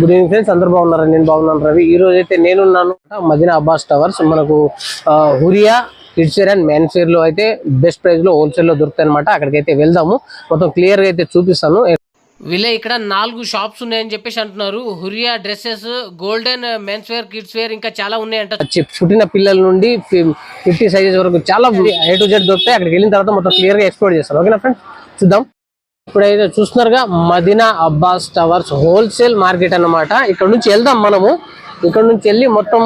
Good evening friends అందరు బాగున్నారు? నేను బాగున్నాను రవి. ఈ రోజు అయితే నేనున్నాను. మదీనా అబ్బాస్ టవర్స్. మనకు Huriya kids wear and men's వేర్లో అయితే బెస్ట్ ప్రైస్లో హోల్సేల్లో దొరుకుతాయి అనమాట అక్కడికి అయితే వెళ్దాము. మొత్తం క్లియర్గా అయితే చూపిస్తాను. వీళ్ళే ఇక్కడ నాలుగు షాప్స్ ఉన్నాయని చెప్పేసి అంటున్నారు. Huriya dresses golden men's wear kids wear ఇంకా చాలా ఉన్నాయంట. పుట్టిన పిల్లల నుండి ఫిఫ్టీ సైజెస్ వరకు చాలా ఏ టు జెడ్ దొరుకుతాయి. అక్కడికి వెళ్ళిన తర్వాత మొత్తం క్లియర్గా ఎక్స్ప్లోర్ చేస్తాను. ఓకేనా ఫ్రెండ్స్ చూద్దాం. ఇప్పుడైతే చూస్తున్నారుగా Madina Abbas towers wholesale market అన్నమాట. ఇక్కడ నుంచి వెళ్దాం మనము. ఇక్కడ నుంచి వెళ్ళి మొత్తం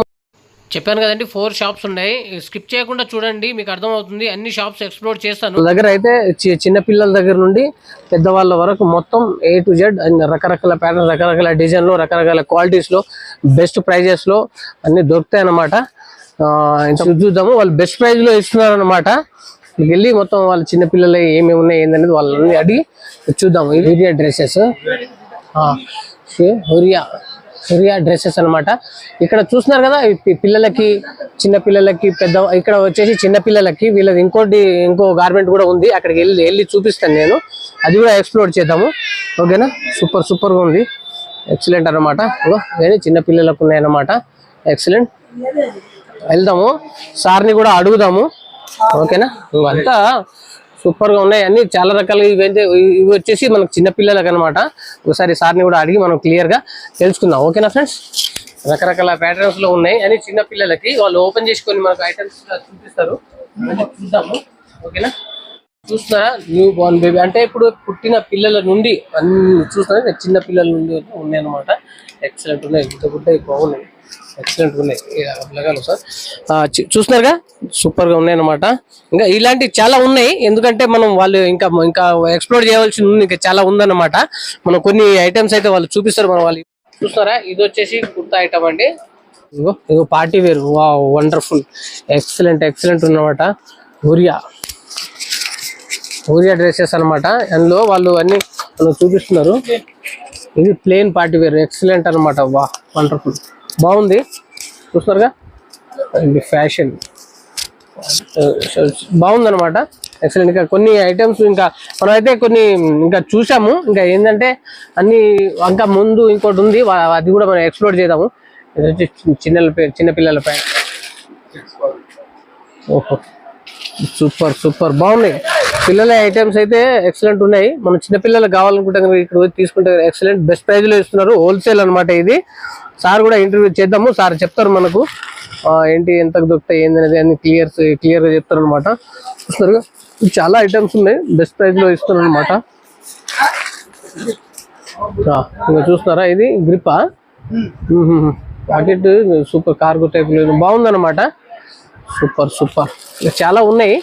చెప్పాను కదండి ఫోర్ షాప్స్ ఉన్నాయి. స్కిప్ చేయకుండా చూడండి మీకు అర్థమవుతుంది. అన్ని షాప్స్ ఎక్స్ప్లోర్ చేస్తాను. దగ్గర అయితే చి- చిన్న పిల్లల దగ్గర నుండి పెద్దవాళ్ళ వరకు మొత్తం ఏ టు జెడ్ రకరకాల ప్యాటర్న్ రకరకాల డిజైన్లో రకరకాల క్వాలిటీస్లో బెస్ట్ ప్రైజెస్లో అన్ని దొరుకుతాయి అన్నమాట ఆ, చూద్దాము. వాళ్ళు బెస్ట్ ప్రైజ్లో ఇస్తున్నారు అనమాట వెళ్ళి మొత్తం వాళ్ళ చిన్నపిల్లలు ఏమేమి ఉన్నాయి ఏందనేది వాళ్ళని అడిగి చూద్దాం హురియా డ్రెస్సెస్. హురియా హురియా డ్రెస్సెస్ అనమాట ఇక్కడ చూస్తున్నారు కదా పిల్లలకి చిన్న పిల్లలకి పెద్ద ఇక్కడ వచ్చేసి చిన్నపిల్లలకి వీళ్ళది ఇంకోటి ఇంకో గార్మెంట్ కూడా ఉంది. అక్కడికి వెళ్ళి వెళ్ళి చూపిస్తాను నేను. అది కూడా ఎక్స్ప్లోర్ చేద్దాము. ఓకేనా? సూపర్ సూపర్గా ఉంది. ఎక్సలెంట్ అనమాట చిన్నపిల్లలకు ఉన్నాయన్నమాట. ఎక్సలెంట్ వెళ్దాము. సార్ని కూడా అడుగుదాము. ఓకేనా? ఇవంతా సూపర్గా ఉన్నాయి. అన్ని చాలా రకాలుగా ఇవైతే ఇవి వచ్చేసి మనకు చిన్నపిల్లలకు అనమాట ఒకసారి సార్ని కూడా అడిగి మనం క్లియర్గా తెలుసుకుందాం. ఓకేనా ఫ్రెండ్స్ రకరకాల ప్యాటర్న్స్లో ఉన్నాయి. అని చిన్న పిల్లలకి వాళ్ళు ఓపెన్ చేసుకొని మనకు ఐటమ్స్ చూపిస్తారు. చూద్దాము. ఓకేనా? చూస్తున్నారా? న్యూ బోర్న్ బేబీ అంటే ఇప్పుడు పుట్టిన పిల్లల నుండి అన్ని చూస్తున్నారా? చిన్న పిల్లల నుండి ఉన్నాయి అనమాట ఎక్సలెంట్ ఉన్నాయి. గుడ్డ గుడ్డ బాగున్నాయి. ఎక్సలెంట్ ఉన్నాయి. లగాలు సార్ చూస్తున్నారుగా సూపర్గా ఉన్నాయి అనమాట ఇంకా ఇలాంటి చాలా ఉన్నాయి. ఎందుకంటే మనం వాళ్ళు ఇంకా ఇంకా ఎక్స్ప్లోర్ చేయవలసి ఉంది. ఇంకా చాలా ఉందన్నమాట. మనం కొన్ని ఐటమ్స్ అయితే వాళ్ళు చూపిస్తారు. మనం వాళ్ళు చూస్తారా ఇది వచ్చేసి కుర్తా ఐటమ్ అండి. ఇగో ఇగో పార్టీ వేర్. వా వండర్ఫుల్ ఎక్సలెంట్ ఎక్సలెంట్ ఉన్నమాట. హురియా ఊరియా డ్రెస్సెస్ అన్నమాట. అందులో వాళ్ళు అన్ని చూపిస్తున్నారు. ఇది ప్లేన్ పార్టీ వేర్. ఎక్సలెంట్ అన్నమాట. వా వండర్ఫుల్ బాగుంది. చూస్తున్నారుగా? ఇది ఫ్యాషన్. బాగుందన్నమాట. ఎక్సలెంట్ ఇంకా కొన్ని ఐటమ్స్ ఇంకా మనం అయితే కొన్ని ఇంకా చూసాము ఇంకా ఏంటంటే అన్ని ఇంకా ముందు ఇంకోటి ఉంది. అది కూడా మనం ఎక్స్ప్లోర్ చేద్దాము. చిన్న చిన్న పిల్లల ప్యాంట్. ఓహో. Super super. బాగున్నాయి పిల్లల ఐటమ్స్ అయితే ఎక్సలెంట్ ఉన్నాయి. మనం చిన్న పిల్లలకు కావాలనుకుంటే కనుక ఇక్కడ పోయి తీసుకుంటే ఎక్సలెంట్ బెస్ట్ ప్రైజ్లో ఇస్తున్నారు. హోల్సేల్ అన్నమాట ఇది. సార్ కూడా ఇంటర్వ్యూ చేద్దాము. సార్ చెప్తారు మనకు. ఏంటి ఎంతకు దొరుకుతాయి ఏందనేది అన్ని క్లియర్ క్లియర్గా చెప్తారు అనమాట చూస్తున్నారు చాలా ఐటమ్స్ ఉన్నాయి. బెస్ట్ ప్రైజ్లో ఇస్తున్నారు అనమాట ఇంకా చూస్తున్నారా? ఇది గ్రిప్పా ప్యాకెట్ సూపర్ కార్గో టైప్ బాగుందన్నమాట. సూపర్ సూపర్ చాలా ఉన్నాయి.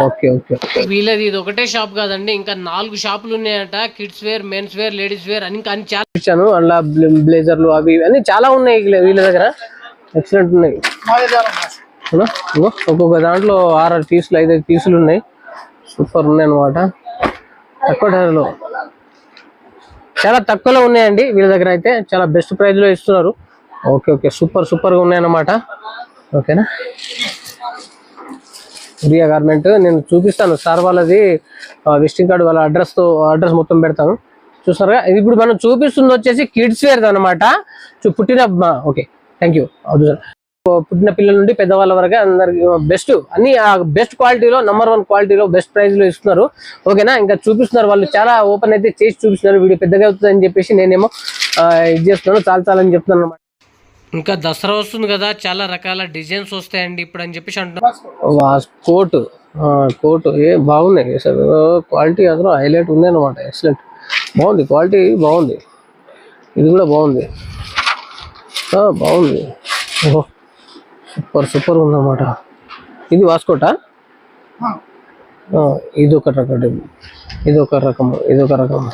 ఓకే ఓకే వీళ్ళది ఇది ఒకటే షాప్ కాదండి ఇంకా నాలుగు షాపులు ఉన్నాయంట kids wear men's wear ladies wear అని ఇంకా అన్ని చాలా ఇచ్చాను అందులో బ్లేజర్లు అవి అన్ని చాలా ఉన్నాయి వీళ్ళ- వీళ్ళ దగ్గర. ఎక్సలెంట్ ఉన్నాయి. ఒక్కొక్క దాంట్లో ఆరు పీసులు ఐదైదు పీసులు ఉన్నాయి. సూపర్ ఉన్నాయి అనమాట తక్కువ ధరలో. చాలా తక్కువలో ఉన్నాయండి వీళ్ళ దగ్గర అయితే. చాలా బెస్ట్ ప్రైస్లో ఇస్తున్నారు. Okay okay. సూపర్ సూపర్గా ఉన్నాయన్నమాట. ఓకేనా? ప్రియా గార్మెంట్. నేను చూపిస్తాను. సార్ వాళ్ళది విజిటింగ్ కార్డు వాళ్ళ అడ్రస్తో అడ్రస్ మొత్తం పెడతాను. చూస్తారుగా? ఇది ఇప్పుడు మనం చూపిస్తుంది వచ్చేసి కిడ్స్ వేర్ అనమాట పుట్టిన ఓకే. Thank you sir. పుట్టిన పిల్లల నుండి పెద్దవాళ్ళ వరకు అందరికి బెస్ట్ అన్ని బెస్ట్ క్వాలిటీలో నంబర్ వన్ క్వాలిటీలో బెస్ట్ ప్రైస్లో ఇస్తున్నారు. ఓకేనా ఇంకా చూపిస్తున్నారు వాళ్ళు. చాలా ఓపెన్ అయితే చేసి చూపిస్తున్నారు. వీడియో పెద్దగా అవుతుందని చెప్పేసి నేనేమో ఇది చేస్తున్నాను. చాలా చాలా అని చెప్తున్నాను ఇంకా దసరా వస్తుంది కదా చాలా రకాల డిజైన్స్ వస్తాయండి ఇప్పుడు అని చెప్పేసి అంటున్నాను కోట్. కోట్. ఏ బాగున్నాయి. అసలు క్వాలిటీ అసలు హైలైట్ ఉంది అనమాట ఎక్సలెంట్ బాగుంది. క్వాలిటీ బాగుంది. ఇది కూడా బాగుంది. ఆ, బాగుంది. ఓహో సూపర్ సూపర్ ఉందన్నమాట. ఇది వాస్కోటా? ఆ, ఇది ఒక రకం. ఇది ఒక రకము. ఇది ఒక రకం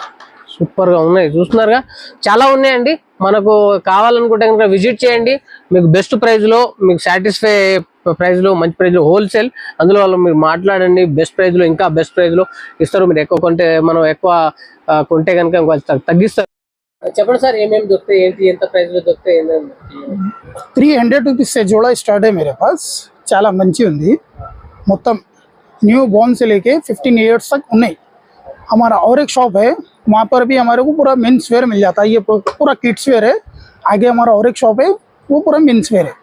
సూపర్గా ఉన్నాయి. చూస్తున్నారుగా? చాలా ఉన్నాయండి. మనకు కావాలనుకుంటే కనుక విజిట్ చేయండి. మీకు బెస్ట్ ప్రైజ్లో మీకు సాటిస్ఫై ప్రైజ్లో మంచి ప్రైజ్లో హోల్సేల్. అందులో వాళ్ళు మీరు మాట్లాడండి. బెస్ట్ ప్రైజ్లో ఇంకా బెస్ట్ ప్రైజ్లో ఇస్తారు. మీరు ఎక్కువ కొంటే మనం ఎక్కువ కొంటే కనుక వాళ్ళు తగ్గిస్తారు. చెప్పండి సార్ ఏమేమి దొరుకుతాయి? ఏంటి? ఎంత ప్రైస్లో దొరుకుతాయి? త్రీ హండ్రెడ్ రూపీస్ సే స్టార్ట్ అయ్యి మేరే పాస్ చాలా మంచి ఉంది. మొత్తం న్యూ బోన్స్ లేకే ఫిఫ్టీన్ ఇయర్స్ దాకా ఉన్నాయి. हमारा और एक शॉप है वहाँ पर भी हमारे को पूरा मेन्स वेयर मिल जाता है ये पू- पूरा किड्स वेयर है आगे हमारा और एक शॉप है वो पूरा मेन्स वेयर है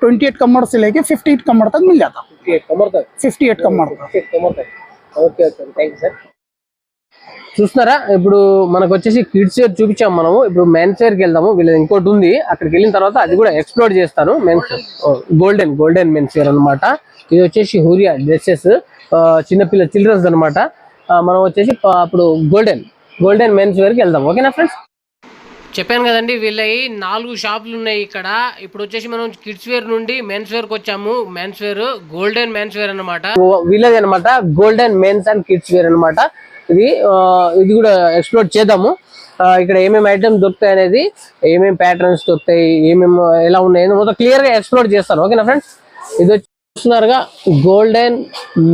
ट्वेंटी एट कमर से लेके फिफ्टी एट कमर तक मिल जाता కమర్ తక్ फिफ्टी एट कमर तक కమర్ తక్ okay okay thank you sir చూస్తున్నారా ఇప్పుడు మనకు వచ్చేసి కిడ్స్ వేర్ చూపించాం మనము ఇప్పుడు మెన్స్ వేర్కి వెళ్దాము వీళ్ళది ఇంకోటి ఉంది అక్కడికి వెళ్ళిన తర్వాత అది కూడా ఎక్స్ప్లోర్ చేస్తాను men's golden golden men's wear అనమాట ఇది వచ్చేసి హూరియా డ్రెస్సెస్ చిన్నపిల్ల చిల్డ్రన్స్ అనమాట మనం వచ్చేసి అప్పుడు గోల్డెన్ గోల్డెన్ మెన్స్ వేర్కి వెళ్దాం. ఓకేనా ఫ్రెండ్స్ చెప్పాను కదండి వీళ్ళవి నాలుగు షాపులు ఉన్నాయి ఇక్కడ. ఇప్పుడు వచ్చేసి మనం కిడ్స్ వేర్ నుండి మెన్స్ వేర్కి వచ్చాము. Men's wear golden men's wear అనమాట వీళ్ళది అనమాట golden men's and kids wear అనమాట ఇది ఇది కూడా ఎక్స్ప్లోర్ చేద్దాము. ఇక్కడ ఏమేమి ఐటమ్స్ దొరుకుతాయి అనేది ఏమేమి ప్యాటర్న్స్ దొరుకుతాయి ఏమేమి ఎలా ఉన్నాయి మొత్తం క్లియర్గా ఎక్స్ప్లోర్ చేస్తాను. ఓకేనా ఫ్రెండ్స్ ఇది వచ్చి చూస్తున్నారుగా గోల్డెన్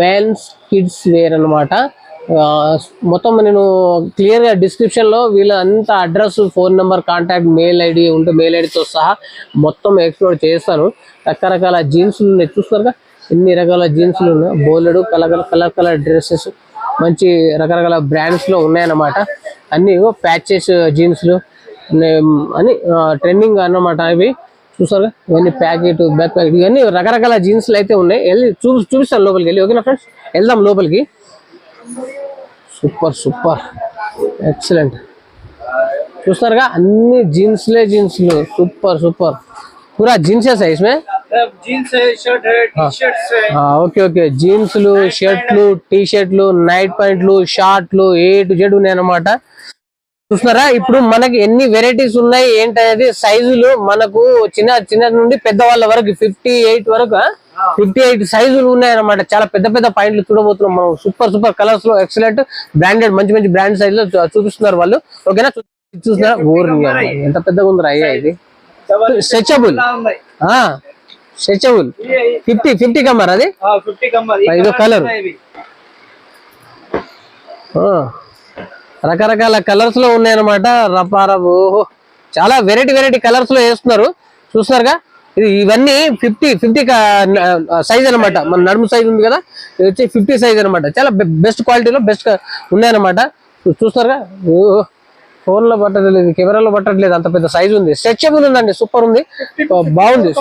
మెన్స్ కిడ్స్ వేర్ అనమాట మొత్తం నేను క్లియర్గా డిస్క్రిప్షన్లో డిస్క్రిప్షన్లో వీళ్ళ అంత address phone number contact mail ID ఉంటే మెయిల్ ఐడితో సహా మొత్తం ఎక్స్ప్లోర్ చేస్తాను. రకరకాల జీన్స్లు ఉన్నాయి. చూస్తారుగా ఎన్ని రకాల జీన్స్లు ఉన్నాయి? బోలెడు కలర్ కలర్ కలర్ డ్రెస్సెస్ మంచి రకరకాల బ్రాండ్స్లో ఉన్నాయన్నమాట. అన్ని ప్యాచెస్ జీన్స్లు అని ట్రెండింగ్ అన్నమాట ఇవి చూసారా ఇవన్నీ ప్యాకెట్ బ్యాక్ ప్యాకెట్ ఇవన్నీ రకరకాల జీన్స్లు అయితే ఉన్నాయి. వెళ్ళి చూ చూపిస్తాను లోపలికి వెళ్ళి. ఓకేనా ఫ్రెండ్స్ వెళ్దాం లోపలికి. సూపర్ సూపర్ ఎక్సలెంట్ చూస్తారుగా అన్ని జీన్స్లే జీన్స్లు సూపర్ సూపర్ పూరా జీన్సెస్ है इसमें जीन्स है शर्ट है टी शर्ट्स है ఓకే ఓకే జీన్స్లు షర్ట్లు టీ షర్ట్లు నైట్ ప్యాంట్లు షార్ట్లు ఏ టు జెడ్ ఉన్నాయి అన్నమాట చూస్తున్నారా ఇప్పుడు మనకి ఎన్ని వెరైటీస్ ఉన్నాయి ఏంటనేది సైజులు మనకు చిన్న చిన్న నుండి పెద్ద వాళ్ళ వరకు ఫిఫ్టీ ఎయిట్ వరకు ఫిఫ్టీ ఎయిట్ సైజులు ఉన్నాయి అన్నమాట చాలా పెద్ద పెద్ద పాయింట్లు చూడబోతున్నాం మనం. సూపర్ సూపర్ కలర్స్లో ఎక్సలెంట్ బ్రాండెడ్ మంచి మంచి బ్రాండ్ సైజ్లో చూపిస్తున్నారు వాళ్ళు. ఓకేనా? చూస్తున్నారా? ఓర్ ఎంత పెద్దగా ఉందిరా? అయ్యా ఇది. స్ట్రెచబుల్. స్ట్రెచబుల్. ఫిఫ్టీ ఫిఫ్టీ కమ్మర్ అది? ఇదో కలర్ ఆ, రకరకాల కలర్స్లో ఉన్నాయన్నమాట. రపారపు ఓహో చాలా వెరైటీ వెరైటీ కలర్స్లో వేస్తున్నారు. చూస్తున్నారుగా? ఇది ఇవన్నీ ఫిఫ్టీ ఫిఫ్టీ సైజ్ అన్నమాట. మన నడుము సైజ్ ఉంది కదా ఇది వచ్చి ఫిఫ్టీ సైజ్ అన్నమాట. చాలా బెస్ట్ క్వాలిటీలో బెస్ట్ ఉన్నాయన్నమాట. చూ- చూస్తున్నారుగా ఓహో ఫోన్లో పట్టట్లేదు కెమెరాలో పట్టట్లేదు అంత పెద్ద సైజ్ ఉంది. స్ట్రెచబుల్ ఉందండి సూపర్ ఉంది. బాగుంది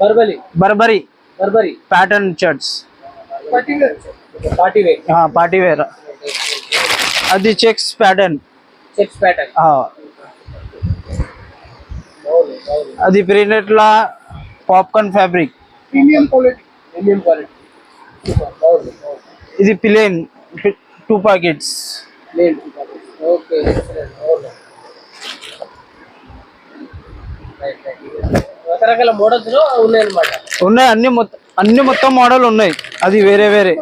Burberry Burberry Burberry pattern shirts party wear party wear అది చెక్స్ ప్యాటర్న్ చెక్స్ ప్యాటర్న్ అది ప్రింటెడ్ లా popcorn fabric premium quality premium quality ఇది ప్లేన్ టూ పాకెట్స్ ఓకే రకరకాల మోడల్స్లో ఉన్నాయి ఉన్నాయి అన్ని మొత్తం అన్ని మొత్తం మోడల్ ఉన్నాయి. అది వేరే వేరే.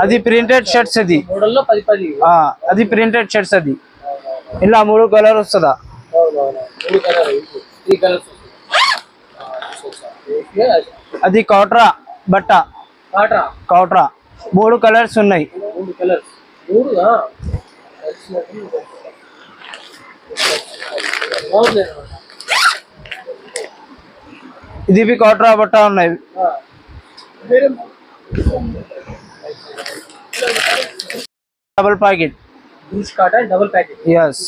అది ప్రింటెడ్ షర్ట్స్ అది. మోడల్లో పది పది. అది ప్రింటెడ్ షర్ట్స్ అది. ఇలా మూడు కలర్ వస్తుందా? అది కౌట్రా బట్ట. కౌట్రా. మూడు కలర్స్ ఉన్నాయి. మూడు ఇది బి కౌట్రా బట్ట ఉన్నాయి. ఆ, मेरे double packet jeans cotton double packet yes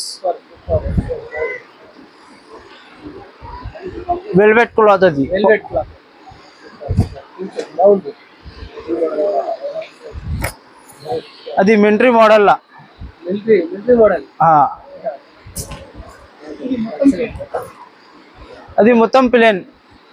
velvet cloth అది. వెల్వెట్ క్లాత్ బాగుంది అది మిలిటరీ మోడల్ లా. మిలిటరీ మిలిటరీ మోడల్ ఆ. అది మొత్తం ప్లేన్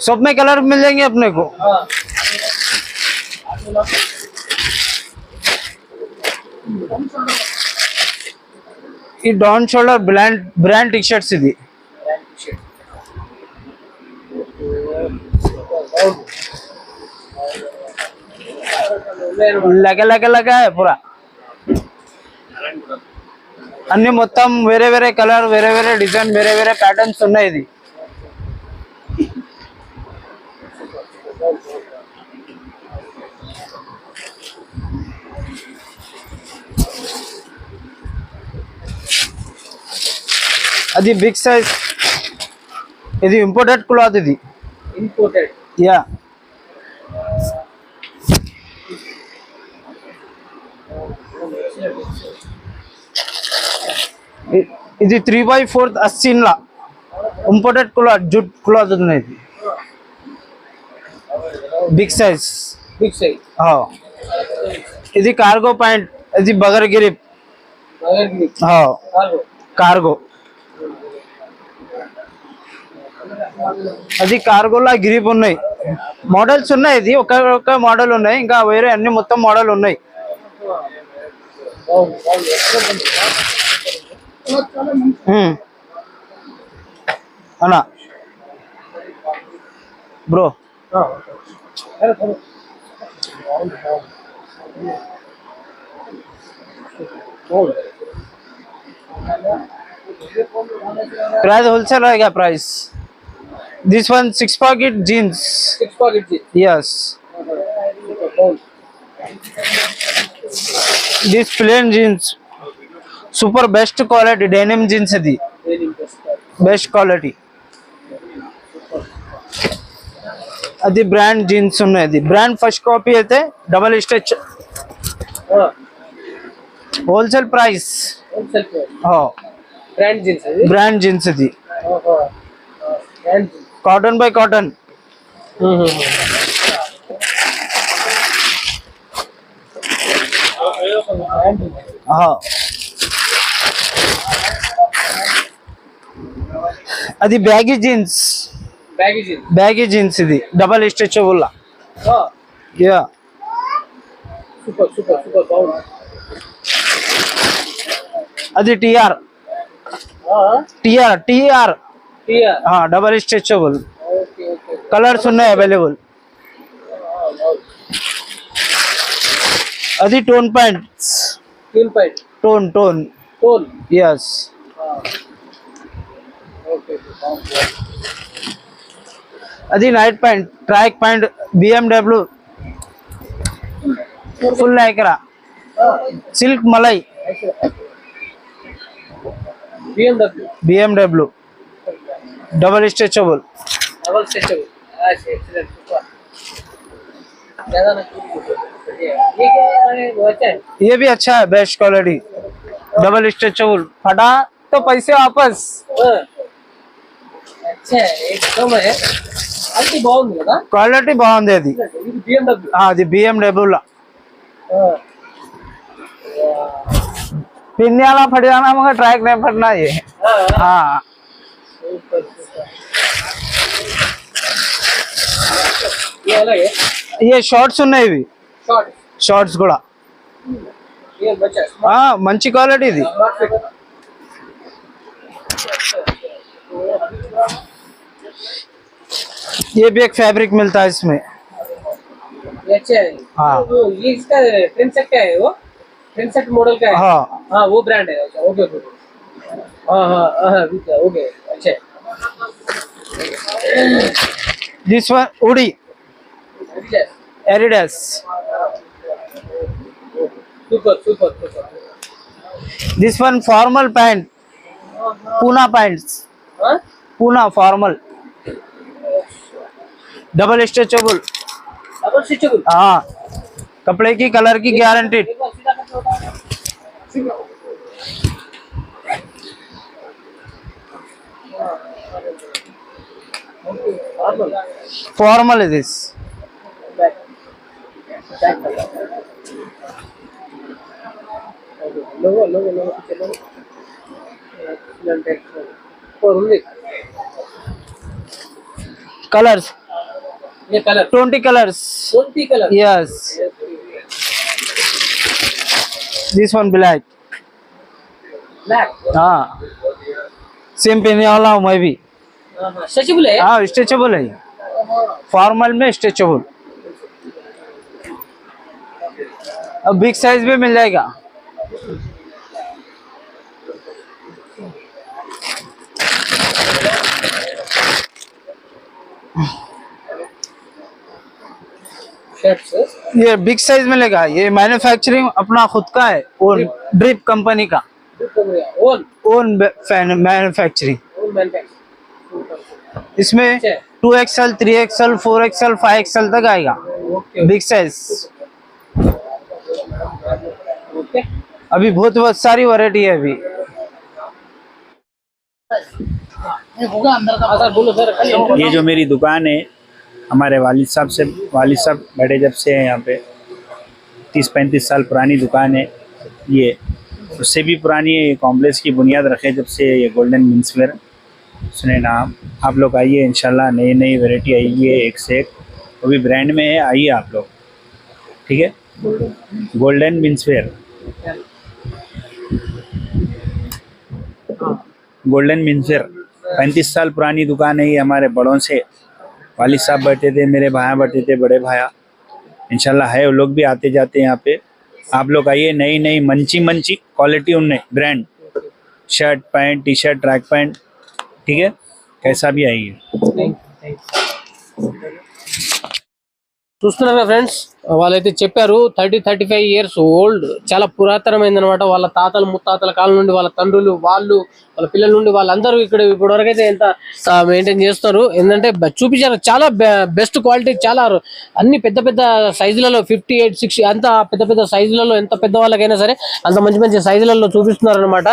सब में कलर मिल जाएंगे अपने को हाँ ఈ down shoulder brand brand T shirts ఇది లెక్క లెక్క లెక్క పూరా అన్ని మొత్తం వేరే వేరే కలర్ వేరే వేరే డిజైన్ వేరే వేరే ప్యాటర్న్స్ ఉన్నాయి ఇది అది బిగ్ సైజ్ ఇది ఇంపోర్టెడ్ క్లాత్ ఇది. ఇంపోర్టెడ్ యా ఇది త్రీ బై ఫోర్త్ అస్సిన్లా. ఇంపోర్టెడ్ క్లాత్ జుట్ క్లాత్ ఉంది ఇది బిగ్ సైజ్ బిగ్ సైజ్ ఇది కార్గో ప్యాంట్ ఇది బగర్ గిరిప్ మగర్కి కార్గో కార్గో అది కార్గోలా గిరిప్ ఉన్నాయి మోడల్స్ ఉన్నాయి ఇది ఒక ఒక మోడల్ ఉన్నాయి ఇంకా వేరే అన్ని మొత్తం మోడల్ ఉన్నాయి బాగుంది బాగుంది प्राइस होलसेल रहेगा price this one six pocket jeans yes this plain jeans super best quality denim jeans the. Best quality అది బ్రాండ్ జీన్స్ ఉన్నాయి. అది బ్రాండ్ ఫస్ట్ కాపీ అయితే double stitch. Wholesale price. Brand jeans అది? Brand jeans ఇది. Brand cotton by cotton. అది baggy jeans. Baggy jeans baggy jeans ఇది double stretchable యా super super super బాగుంది అది TR TR TR TR double stretchable okay okay colours ఉన్నాయి available అది tone pants tune పైట్ tone tone tone yes okay అది night pant track pant BMW full lycra silk malai BMW BMW double stretchable double stretchable अच्छा excellent super ज्यादा ना ये क्या है वो अच्छा है ये भी अच्छा है बेस्ट क्वालिटी डबल स्ट्रेचबल फटा तो पैसे वापस हाँ। अच्छा है एकदम है అది బాగుంది కదా క్వాలిటీ బాగుంది అది. అది బిఎండబ్ల్యూలో పిన్యాల పడిదానాముగా ట్రాక్ నేపడినాయి ఏ షార్ట్స్ ఉన్నాయి ఇవి. షార్ట్స్ కూడా. మంచి క్వాలిటీ ఇది. ये भी एक फैब्रिक मिलता है इसमें। अच्छा है। वो ये इसका प्रिंसेट का है वो? प्रिंसेट मॉडल का है? हाँ। हाँ वो ब्रांड है। अच्छा ओके ओके हाँ हाँ हाँ ठीक है ओके अच्छा दिस वन उड़ी एरिडस super super super this one formal pant Poona pants Poona formal double stretchable double stretchable हाँ। कपड़े की कलर की गारंटी फॉर्मल है दिस कलर्स ये colour twenty colours. Twenty colour yes this one black black हाँ। Same पहने वाला हूँ मैं भी। स्ट्रेचेबल है। हाँ? स्ट्रेचेबल है। फॉर्मल में स्ट्रेचेबल अब बिग साइज़ भी मिल जाएगा। शर्ट्स ये बिग साइज़ मिलेगा। ये मैन्युफैक्चरिंग अपना खुद का है ओन ड्रिप कंपनी का। ओन ओन मैन्युफैक्चरिंग इसमें। Two XL three XL four XL five XL तक आएगा। बिग साइज़ अभी बहुत बहुत सारी वैरायटी है अभी। होगा अंदर का सर बोलो सर ये जो मेरी दुकान है हमारे वालिद साहब से वालिद साहब बड़े जब से हैं यहाँ पे, तीस पैंतीस साल पुरानी दुकान है ये। उससे भी पुरानी है, ये कॉम्प्लेक्स की बुनियाद रखे जब से ये गोल्डन मिन्सवेयर सुने नाम, आप लोग आइए, इंशाल्लाह नई नई वेराइटी आई है एक से एक। वो भी ब्रांड में है, आइए आप लोग। ठीक है? गोल्डन मिन्सवेयर गोल्डन मिन्सवेयर पैंतीस साल पुरानी दुकान है ये हमारे बड़ों से। वालिद साहब बैठे थे, मेरे भाया बैठे थे, बड़े भाया। इनशाला है, वो लोग भी आते जाते हैं यहाँ पे। आप लोग आइए नई नई मंची मंची क्वालिटी उनने brand shirt pant T shirt track pant ठीक है? कैसा भी आइए। फ्रेंड्स వాళ్ళైతే చెప్పారు thirty thirty five years old. చాలా పురాతనమైంది అనమాట వాళ్ళ తాతలు ముత్తాతల కాలం నుండి వాళ్ళ తండ్రులు వాళ్ళు వాళ్ళ పిల్లల నుండి వాళ్ళందరూ ఇక్కడ ఇప్పటివరకు అయితే ఎంత మెయింటైన్ చేస్తారు ఏంటంటే చూపించారు. చాలా బెస్ట్ క్వాలిటీ చాలా అన్ని పెద్ద పెద్ద సైజులలో ఫిఫ్టీ ఎయిట్ సిక్స్టీ అంత పెద్ద పెద్ద సైజులలో ఎంత పెద్ద వాళ్ళకైనా సరే అంత మంచి మంచి సైజులలో చూపిస్తున్నారు అనమాట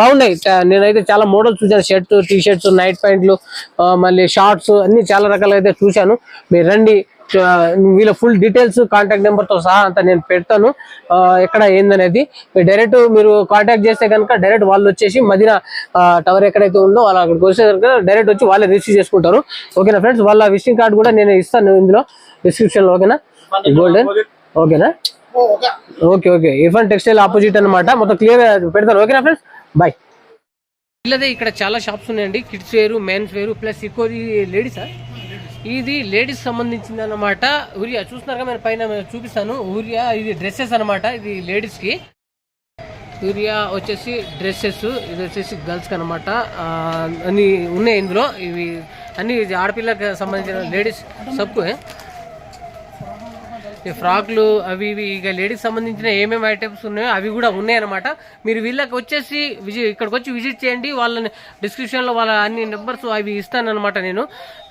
బాగున్నాయి. నేనైతే చాలా మోడల్స్ చూశాను. షర్ట్ టీ షర్ట్స్ నైట్ ప్యాంట్లు మళ్ళీ షార్ట్స్ అన్ని చాలా రకాలు అయితే చూశాను. మీరు రండి. వీళ్ళ ఫుల్ డీటెయిల్స్ కాంటాక్ట్ నెంబర్తో సహా అంతా నేను పెడతాను. ఎక్కడ ఏందనేది. డైరెక్ట్ మీరు కాంటాక్ట్ చేస్తే కనుక డైరెక్ట్ వాళ్ళు వచ్చేసి మదిన టవర్ ఎక్కడైతే ఉందో వాళ్ళు అక్కడికి వచ్చే కనుక డైరెక్ట్ వచ్చి వాళ్ళే రిసీవ్ చేసుకుంటారు. ఓకేనా ఫ్రెండ్స్ వాళ్ళ విసిటింగ్ కార్డ్ కూడా నేను ఇస్తాను ఇందులో డిస్క్రిప్షన్లో ఓకేనా గోల్డెన్ ఓకేనా ఓకే ఓకే ఇఫన్ టెక్స్టైల్ ఆపోజిట్ అనమాట మొత్తం క్లియర్ పెడతారు ఓకేనా ఫ్రెండ్స్ బాయ్ ఇల్లదే ఇక్కడ చాలా షాప్స్ ఉన్నాయండి. కిడ్స్ వేరు మెన్స్ వేరు ప్లస్ ఎక్కువ లేడీసా ఇది లేడీస్ సంబంధించింది అనమాట ఊరియా చూస్తున్నారుగా నేను పైన చూపిస్తాను. ఊరియా ఇది డ్రెస్సెస్ అన్నమాట. ఇది లేడీస్కి. యూరియా వచ్చేసి డ్రెస్సెస్. ఇది వచ్చేసి గర్ల్స్కి అనమాట అన్ని ఉన్నాయి ఇందులో. ఇవి అన్ని ఇది ఆడపిల్లకి సంబంధించిన లేడీస్ సబ్బు ఫ్రాక్లు అవి ఇవి ఇక లేడీస్ సంబంధించిన ఏమేమి ఐటమ్స్ ఉన్నాయో అవి కూడా ఉన్నాయన్నమాట. మీరు వీళ్ళకి వచ్చేసి విజి ఇక్కడికి వచ్చి విజిట్ చేయండి. వాళ్ళని డిస్క్రిప్షన్లో వాళ్ళ అన్ని నెంబర్స్ అవి ఇస్తానమాట నేను.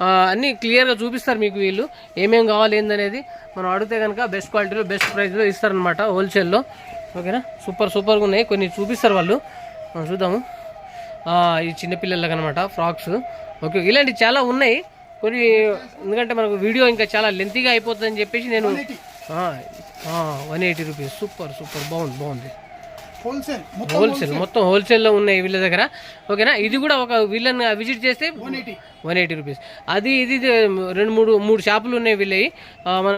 అన్నీ అన్ని క్లియర్గా చూపిస్తారు మీకు వీళ్ళు. ఏమేమి కావాలి ఏందనేది. మనం అడిగితే కనుక బెస్ట్ క్వాలిటీలో బెస్ట్ ప్రైస్లో ఇస్తారనమాట హోల్సేల్లో ఓకేనా సూపర్ సూపర్గా ఉన్నాయి. కొన్ని చూపిస్తారు వాళ్ళు. చూద్దాము. ఈ చిన్నపిల్లలకి అనమాట ఫ్రాక్స్. ఓకే ఇలాంటివి చాలా ఉన్నాయి. కొన్ని ఎందుకంటే మనకు వీడియో ఇంకా చాలా లెంతీగా అయిపోతుందని చెప్పేసి నేను one eighty. Rupees. Super super. బాగుంది బాగుంది. హోల్సేల్ హోల్సేల్ మొత్తం హోల్సేల్లో ఉన్నాయి వీళ్ళ దగ్గర. ఓకేనా? ఇది కూడా ఒక వీళ్ళని విజిట్ చేస్తే వన్ ఎయిటీ. రూపీస్. అది ఇది రెండు మూడు మూడు షాపులు ఉన్నాయి వీళ్ళవి. మన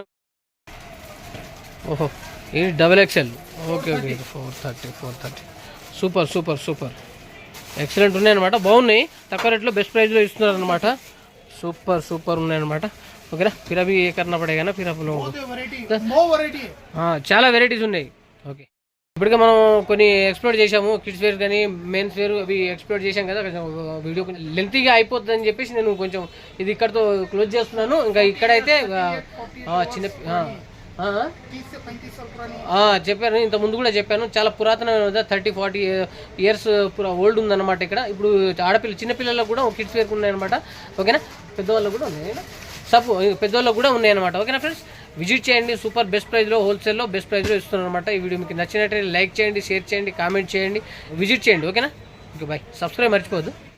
ఓహో ఇది double XL. Okay okay four thirty. Four thirty super super super. Excellent ఉన్నాయన్నమాట బాగున్నాయి. తక్కువ రేట్లో బెస్ట్ ప్రైస్లో ఇస్తున్నారు అనమాట సూపర్ సూపర్ ఉన్నాయన్నమాట. ఓకేనా? ఫిర్ అవి ఏ కన్నా పడేగానే ఫిర్ అప్లో చాలా వెరైటీస్ ఉన్నాయి. ఓకే. ఇప్పటికే మనం కొన్ని ఎక్స్ప్లోర్ చేశాము. కిడ్స్ వేర్ కానీ మెన్స్ వేర్ అవి ఎక్స్ప్లోర్ చేసాం కదా. కొంచెం వీడియో లెంతీగా అయిపోతుంది అని చెప్పేసి నేను కొంచెం ఇది ఇక్కడతో క్లోజ్ చేస్తున్నాను. ఇంకా ఇక్కడైతే చిన్న చెప్పాను. ఇంత ముందు కూడా చెప్పాను. చాలా పురాతనమైన థర్టీ ఫార్టీ ఇయర్స్ ఓల్డ్ ఉందన్నమాట ఇక్కడ. ఇప్పుడు ఆడపిల్ల చిన్నపిల్లలకు కూడా కిడ్స్ వేర్ ఉన్నాయన్నమాట. ఓకేనా? పెద్దవాళ్ళు కూడా ఉన్నాయి సబ్ పెద్దవాళ్ళు కూడా ఉన్నాయన్నమాట ఓకేనా ఫ్రెండ్స్ విజిట్ చేయండి సూపర్ బెస్ట్ ప్రైస్లో హోల్సేల్లో బెస్ట్ ప్రైస్లో ఇస్తున్నాను అనమాట ఈ వీడియో మీకు నచ్చినట్లయితే లైక్ చేయండి షేర్ చేయండి కామెంట్ చేయండి విజిట్ చేయండి ఓకేనా? ఓకే బాయ్ సబ్స్క్రైబ్ మర్చిపోదు